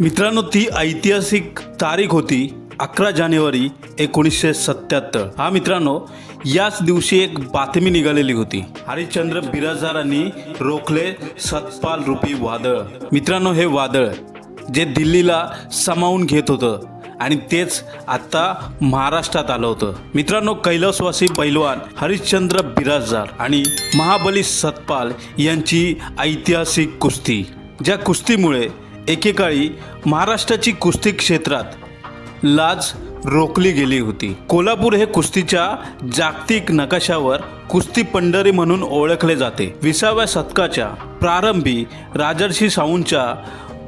मित्रांनो ती ऐतिहासिक तारीख होती अकरा जानेवारी एकोणीसशे सत्याहत्तर. हा मित्रांनो याच दिवशी एक बातमी निघालेली होती. हरिश्चंद्र बिराजदारांनी रोखले सतपाल रूपी वादळ. मित्रांनो हे वादळ जे दिल्लीला सामावून घेत होतं आणि तेच आत्ता महाराष्ट्रात आलं होतं. मित्रांनो कैलासवासी पैलवान हरिश्चंद्र बिराजदार आणि महाबली सतपाल यांची ऐतिहासिक कुस्ती. ज्या कुस्तीमुळे एकेकाळी महाराष्ट्राची कुस्ती क्षेत्रात लाज रोखली गेली होती. कोल्हापूर हे कुस्तीच्या जागतिक नकाशावर कुस्ती पंढरी म्हणून ओळखले जाते. विसाव्या शतकाच्या प्रारंभी राजर्षी साऊंच्या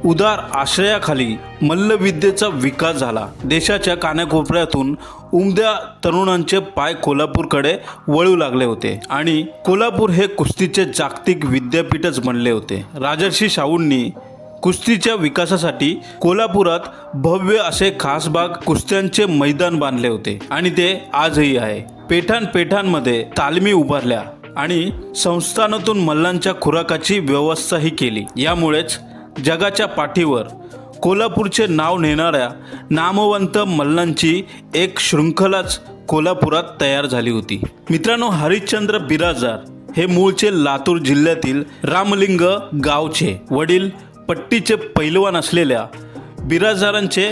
उदार आश्रयाखाली मल्लविद्येचा विकास झाला. देशाच्या कानाकोपऱ्यातून उमद्या तरुणांचे पाय कोल्हापूरकडे वळू लागले होते आणि कोल्हापूर हे कुस्तीचे जागतिक विद्यापीठच बनले होते. राजर्षी शाहूंनी कुस्तीच्या विकासासाठी कोल्हापुरात भव्य असे खासबाग कुस्त्यांचे मैदान बांधले होते. आणि ते आजही आहे. पेठान पेठांमध्ये तालमी उभारल्या आणि संस्थानातून मल्लांच्या खुराकाची व्यवस्थाही केली. यामुळेच जगाच्या पाठीवर कोल्हापूरचे नाव नेणाऱ्या नामवंत मल्लांची एक शृंखलाच कोल्हापुरात तयार झाली होती. मित्रांनो हरिश्चंद्र बिराजदार हे मूळचे लातूर जिल्ह्यातील रामलिंग गावचे वडील पट्टीचे पैलवान असलेल्या बिराजदारांचे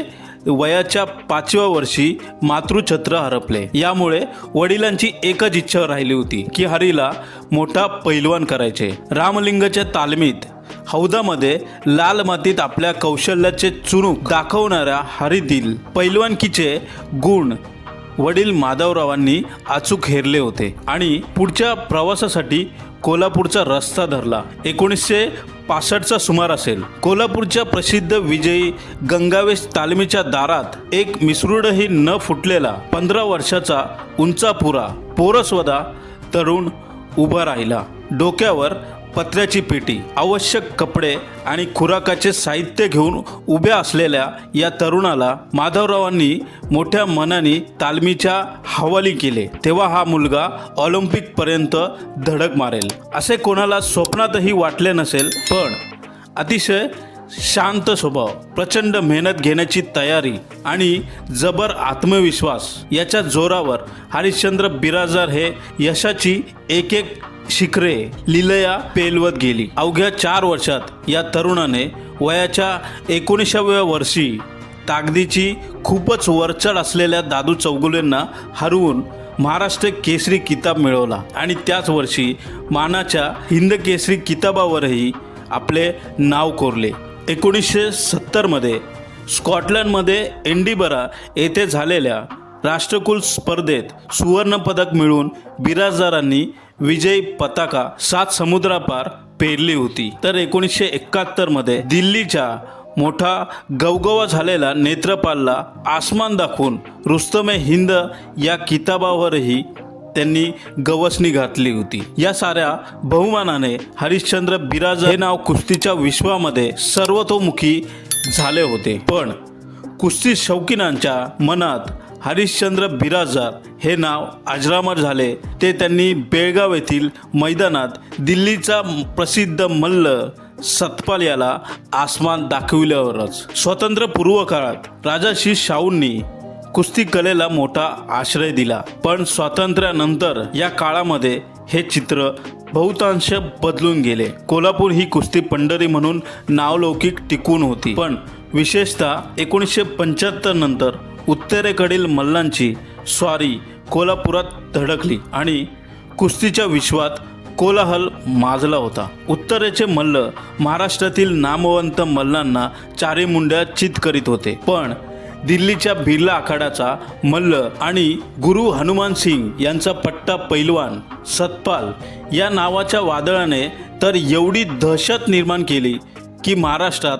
वयाच्या पाचव्या वर्षी मातृछत्र हरपले. यामुळे वडिलांची एकच इच्छा राहिली होती की हरीला मोठा पैलवान करायचे. रामलिंगच्या तालमीत हौदामध्ये लाल मातीत आपल्या कौशल्याचे चुणूक दाखवणाऱ्या हरिदिल पैलवानकीचे गुण वडील माधवरावांनी अचूक हेरले होते आणि पुढच्या प्रवासासाठी कोल्हापूरचा रस्ता धरला. एकोणीसशे पासष्टचा सुमार असेल. कोल्हापूरच्या प्रसिद्ध विजयी गंगावेश तालमीच्या दारात एक मिसरूडही न फुटलेला पंधरा वर्षाचा उंचापुरा पोरस्वदा तरुण उभा राहिला. डोक्यावर पत्र्याची पेटी आवश्यक कपडे आणि खुराकाचे साहित्य घेऊन उभ्या असलेल्या या तरुणाला माधवरावांनी मोठ्या मनाने तालमीच्या हवाली केले. तेव्हा हा मुलगा ऑलिम्पिकपर्यंत धडक मारेल. असे कोणाला स्वप्नातही वाटले नसेल पण अतिशय शांत स्वभाव प्रचंड मेहनत घेण्याची तयारी आणि जबर आत्मविश्वास याच्या जोरावर हरिश्चंद्र बिराजदार हे यशाची एक एक शिखरे लिलया पेलवत गेली. अवघ्या चार वर्षात या तरुणाने वयाच्या एकोणीसाव्या वर्षी ताकदीची खूपच वरचढ असलेल्या दादू चौगुलेंना हरवून महाराष्ट्र केसरी किताब मिळवला आणि त्याच वर्षी मानाच्या हिंद केसरी किताबावरही आपले नाव कोरले. एकोणीसशे सत्तरमध्ये स्कॉटलंडमध्ये एंडीबरा येथे झालेल्या राष्ट्रकुल स्पर्धेत सुवर्णपदक मिळवून बिराजदारांनी विजयी पताका सात समुद्रापार पेरली होती. तर एकोणीसशे एकाहत्तरमध्ये दिल्लीच्या मोठा गवगवा झालेला नेत्रपालला आसमान दाखवून रुस्तमे हिंद या किताबावरही त्यांनी गवसणी घातली होती. या साऱ्या बहुमानाने हरिश्चंद्र बिराज हे नाव कुस्तीच्या विश्वामध्ये सर्वतोमुखी झाले होते. पण कुस्ती शौकीनांच्या मनात हरिश्चंद्र बिराजदार हे नाव अजरामर झाले. ते त्यांनी बेळगाव येथील मैदानात दिल्लीचा प्रसिद्ध मल्ल सतपाल याला आसमान दाखविल्यावरच. स्वतंत्र पूर्व काळात राजाशी शाहूंनी कुस्ती कलेला मोठा आश्रय दिला. पण स्वातंत्र्यानंतर या काळामध्ये हे चित्र बहुतांश बदलून गेले. कोल्हापूर ही कुस्ती पंढरी म्हणून नावलौकिक टिकून होती. पण विशेषतः एकोणीसशे पंच्याहत्तर नंतर उत्तरेकडील मल्लांची स्वारी कोल्हापुरात धडकली आणि कुस्तीच्या विश्वात कोलाहल माजला होता. उत्तरेचे मल्ल महाराष्ट्रातील नामवंत मल्लांना चारी मुंड्या चित करीत होते. पण दिल्लीच्या बिर्ला आखाड्याचा मल्ल आणि गुरु हनुमान सिंग यांचा पट्टा पैलवान सतपाल या नावाच्या वादळाने तर एवढी दहशत निर्माण केली की महाराष्ट्रात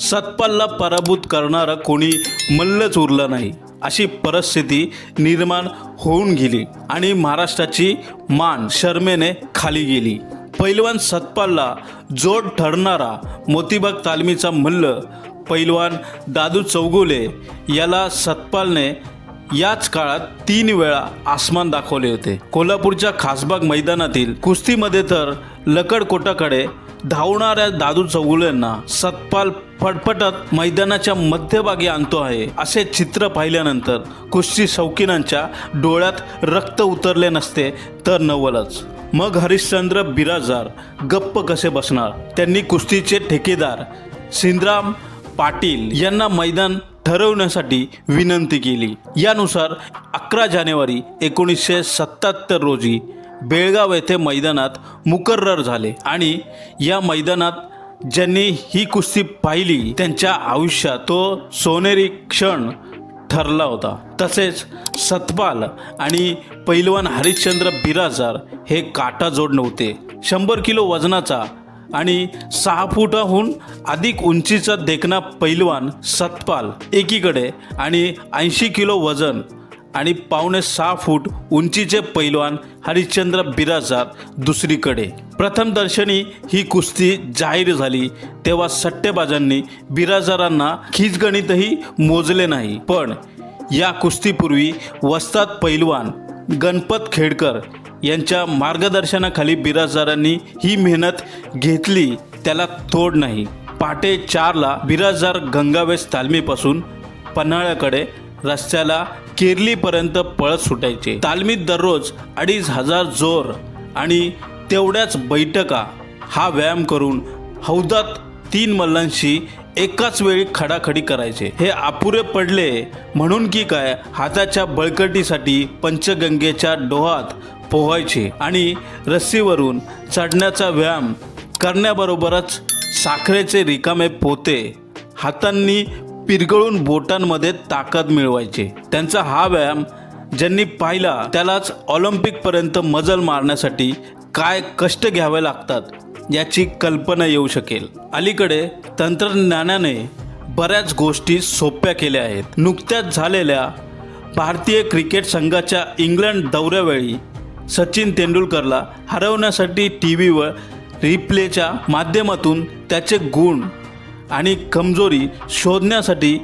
सतपालला पराभूत करणारा कोणी मल्लच उरला नाही. अशी परिस्थिती निर्माण होऊन गेली आणि महाराष्ट्राची मान शर्मेने खाली गेली. पैलवान सतपालला जोड ठरणारा मोतीबाग तालमीचा मल्ल पैलवान दादू चौगुले याला सतपालने याच काळात तीन वेळा आसमान दाखवले होते. कोल्हापूरच्या खासबाग मैदानातील कुस्तीमध्ये तर लकडकोटाकडे धावणाऱ्या दादू चौगुलेंना सतपाल फटफटत मैदानाच्या मध्यभागी आणतो आहे. असे चित्र पाहिल्यानंतर कुस्ती शौकीनांच्या डोळ्यात रक्त उतरले नसते तर नवलच. मग हरिश्चंद्र बिराजार गप्प कसे बसणार? त्यांनी कुस्तीचे ठेकेदार सिंद्राम पाटील यांना मैदान ठरवण्यासाठी विनंती केली. यानुसार अकरा जानेवारी एकोणीसशे सत्याहत्तर रोजी बेळगाव येथे मैदानात मुकर्रर झाले आणि या मैदानात ज्यांनी ही कुस्ती पाहिली त्यांच्या आयुष्यात तो सोनेरी क्षण ठरला होता. तसेच सतपाल आणि पैलवान हरिश्चंद्र बिराजार हे काटा जोड नव्हते शंभर किलो वजनाचा आणि सहा फुटाहून अधिक उंचीचा देखना पैलवान सतपाल एकीकडे आणि ऐंशी किलो वजन आणि पावणे सहा फूट उंचीचे पैलवान हरिश्चंद्र बिराजार दुसरीकडे. प्रथम दर्शनी ही कुस्ती जाहीर झाली तेव्हा सट्टेबाजांनी बिराजारांना खिचगणितही मोजले नाही. पण या कुस्तीपूर्वी वस्ताद पैलवान गणपत खेडकर यांच्या मार्गदर्शनाखाली बिराजदारांनी ही मेहनत घेतली त्याला तोड नाही. पहाटे चारला बिराजदार गंगावेस तालमीपासून पन्हाळ्याकडे रस्त्याला केरलीपर्यंत पळत सुटायचे. तालमीत दररोज अडीच हजार जोर आणि तेवढ्याच बैठका हा व्यायाम करून हौदात तीन मल्लांशी एकाच वेळी खडाखडी करायचे. हे अपुरे पडले म्हणून की काय हाताच्या बळकटीसाठी पंचगंगेच्या डोहात पोहायचे आणि रस्सीवरून चढण्याचा व्यायाम करण्याबरोबरच साखरेचे रिकामे पोते हातांनी पिरगळून बोटांमध्ये ताकद मिळवायचे. त्यांचा हा व्यायाम ज्यांनी पाहिला त्यालाच ऑलिम्पिकपर्यंत मजल मारण्यासाठी काय कष्ट घ्यावे लागतात याची कल्पना येऊ शकेल. अलीकडे तंत्रज्ञानाने बऱ्याच गोष्टी सोप्या केल्या आहेत. नुकत्याच झालेल्या भारतीय क्रिकेट संघाच्या इंग्लंड दौऱ्यावेळी सचिन तेंडुलकरला हरवण्यासाठी टी व्हीवर रिप्लेच्या माध्यमातून त्याचे गुण आणि कमजोरी शोधण्यासाठी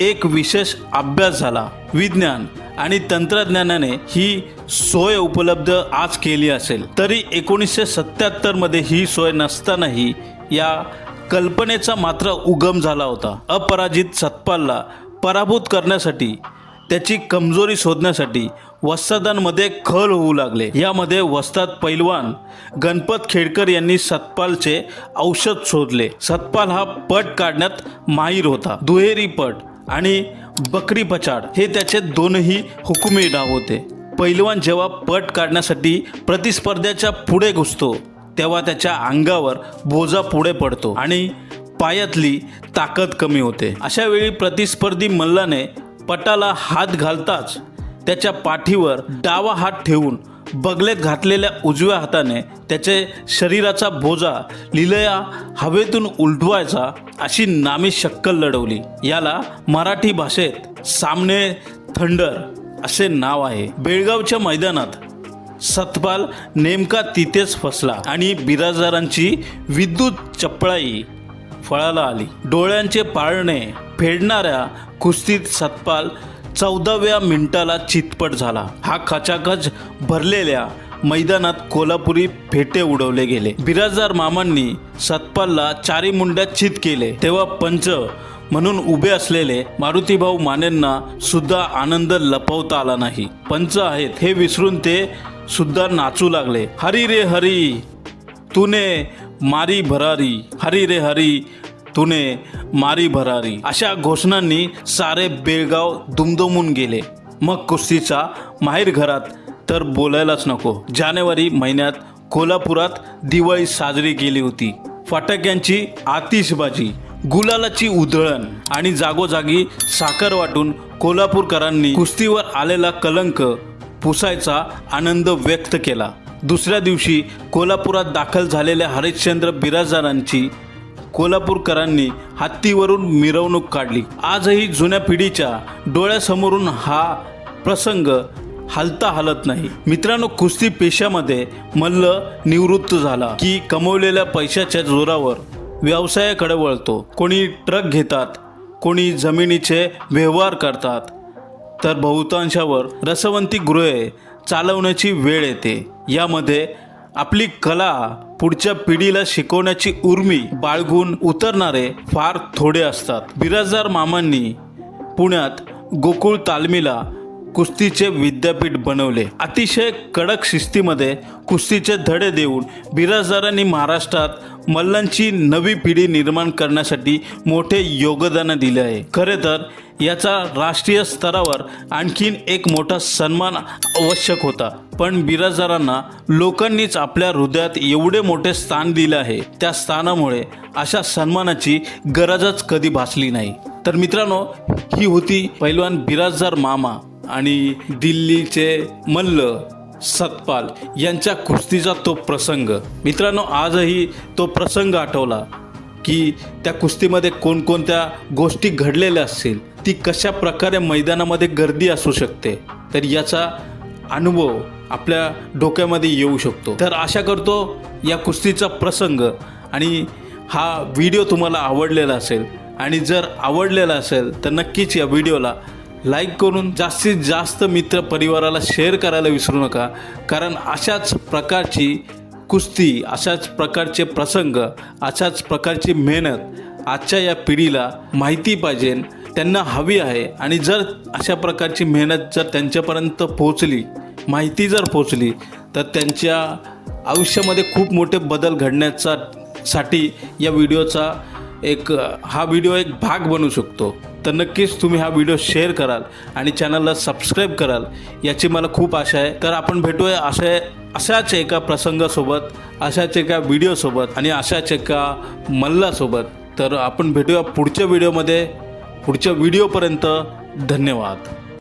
एक विशेष अभ्यास झाला. विज्ञान आणि तंत्रज्ञानाने ही सोय उपलब्ध आज केली असेल. तरी एकोणीसशे सत्याहत्तरमध्ये ही सोय नसतानाही या कल्पनेचा मात्र उगम झाला होता. अपराजित सतपालला पराभूत करण्यासाठी त्याची कमजोरी शोधण्यासाठी वस्तादांमध्ये खल होऊ लागले. यामध्ये वस्ताद पैलवान गणपत खेडकर यांनी सतपालचे औषध शोधले. सतपाल हा पट काढण्यात माहीर होता. दुहेरी पट आणि बकरी पचाड हे त्याचे दोनही हुकुमी डाव होते. पैलवान जेव्हा पट काढण्यासाठी प्रतिस्पर्ध्याच्या पुढे घुसतो तेव्हा त्याच्या अंगावर बोजा पुढे पडतो आणि पायातली ताकद कमी होते. अशा वेळी प्रतिस्पर्धी मल्लाने पटाला हात घालताच त्याच्या पाठीवर डावा हात ठेवून बगलेत घातलेल्या उजव्या हाताने त्याचे शरीराचा बोजा लिलया हवेतून उलटवायचा अशी नामी शक्कल लढवली. याला मराठी भाषेत सामने थंडर असे नाव आहे. बेळगावच्या मैदानात सतपाल नेमका तिथेच फसला आणि बिराजदारांची विद्युत चपळाई फळाला आली. डोळ्यांचे पाळणे फेडणाऱ्या कुस्तीत सतपाल चौदाव्या मिनिटाला चितपट झाला. हा खचाखच भरलेल्या मैदानात कोल्हापुरी फेटे उडवले गेले. बिराजदार मामांनी सतपालला चारी मुंड्यात चित केले. तेव्हा पंच म्हणून उभे असलेले मारुतीभाऊ मानेंना सुद्धा आनंद लपवता आला नाही. पंच आहेत हे विसरून ते सुद्धा नाचू लागले. हरी रे हरी तुने मारी भरारी. हरी रे हरी तुने मारी भरारी अशा घोषणांनी सारे बेळगाव दुमदुमून गेले. मग कुस्तीचा माहेर घरात तर बोलायलाच नको. जानेवारी महिन्यात कोल्हापुरात दिवाळी साजरी केली होती. फटाक्यांची आतिषबाजी गुलालाची उधळण आणि जागोजागी साखर वाटून कोल्हापूरकरांनी कुस्तीवर आलेला कलंक पुसायचा आनंद व्यक्त केला. दुसऱ्या दिवशी कोल्हापुरात दाखल झालेल्या हरिश्चंद्र बिराजदारांची कोल्हापूरकरांनी हत्तीवरून मिरवणूक काढली. आजही जुन्या पिढीच्या डोळ्यासमोरून हा प्रसंग हलता हलत नाही. मित्रांनो कुस्ती पेशामध्ये मल्ल निवृत्त झाला की कमवलेल्या पैशाच्या जोरावर व्यवसायाकडे वळतो. कोणी ट्रक घेतात कोणी जमिनीचे व्यवहार करतात तर बहुतांशावर रसवंती गृहे चालवण्याची वेळ येते. यामध्ये आपली कला पुढच्या पिढीला शिकवण्याची उर्मी बाळगून उतरणारे फार थोडे असतात. बिराजदार मामांनी पुण्यात गोकुळ तालमीला कुस्तीचे विद्यापीठ बनवले. अतिशय कडक शिस्तीमध्ये कुस्तीचे धडे देऊन बिराजदारांनी महाराष्ट्रात मल्लांची नवी पिढी निर्माण करण्यासाठी मोठे योगदान दिले आहे. खरे तर याचा राष्ट्रीय स्तरावर आणखीन एक मोठा सन्मान आवश्यक होता. पण बिराजदारांना लोकांनीच आपल्या हृदयात एवढे मोठे स्थान दिले आहे. त्या स्थानामुळे अशा सन्मानाची गरजच कधी भासली नाही. तर मित्रांनो ही होती पैलवान बिराजदार मामा. आणि दिल्लीचे मल्ल सतपाल यांच्या कुस्तीचा तो प्रसंग. मित्रांनो आजही तो प्रसंग आठवला की त्या कुस्तीमध्ये कोणकोणत्या गोष्टी घडलेल्या असतील ती कशा प्रकारे मैदानामध्ये गर्दी असू शकते तर याचा अनुभव आपल्या डोक्यामध्ये येऊ शकतो. तर आशा करतो या कुस्तीचा प्रसंग आणि हा व्हिडिओ तुम्हाला आवडलेला असेल आणि जर आवडलेला असेल तर नक्कीच या व्हिडिओला लाईक करून जास्तीत जास्त मित्र परिवाराला शेअर करायला विसरू नका. कारण अशाच प्रकारची कुस्ती अशाच प्रकारचे प्रसंग अशाच प्रकारची मेहनत आजच्या या पिढीला माहिती पाहिजे. त्यांना हवी आहे. आणि जर अशा प्रकारची मेहनत जर त्यांच्यापर्यंत पोहोचली माहिती जर पोचली तर त्यांच्या आयुष्यामध्ये खूप मोठे बदल घडण्याचा साठी या व्हिडिओचा एक हा व्हिडिओ एक भाग बनू शकतो. तर नक्कीच तुम्ही हा व्हिडिओ शेअर कराल आणि चॅनलला सबस्क्राईब कराल याची मला खूप आशा आहे. तर आपण भेटूया अशा अशाच एका प्रसंगासोबत अशाच एका व्हिडिओसोबत आणि अशाच एका मल्लासोबत. तर आपण भेटूया पुढच्या व्हिडिओमध्ये पुढच्या व्हिडिओपर्यंत धन्यवाद.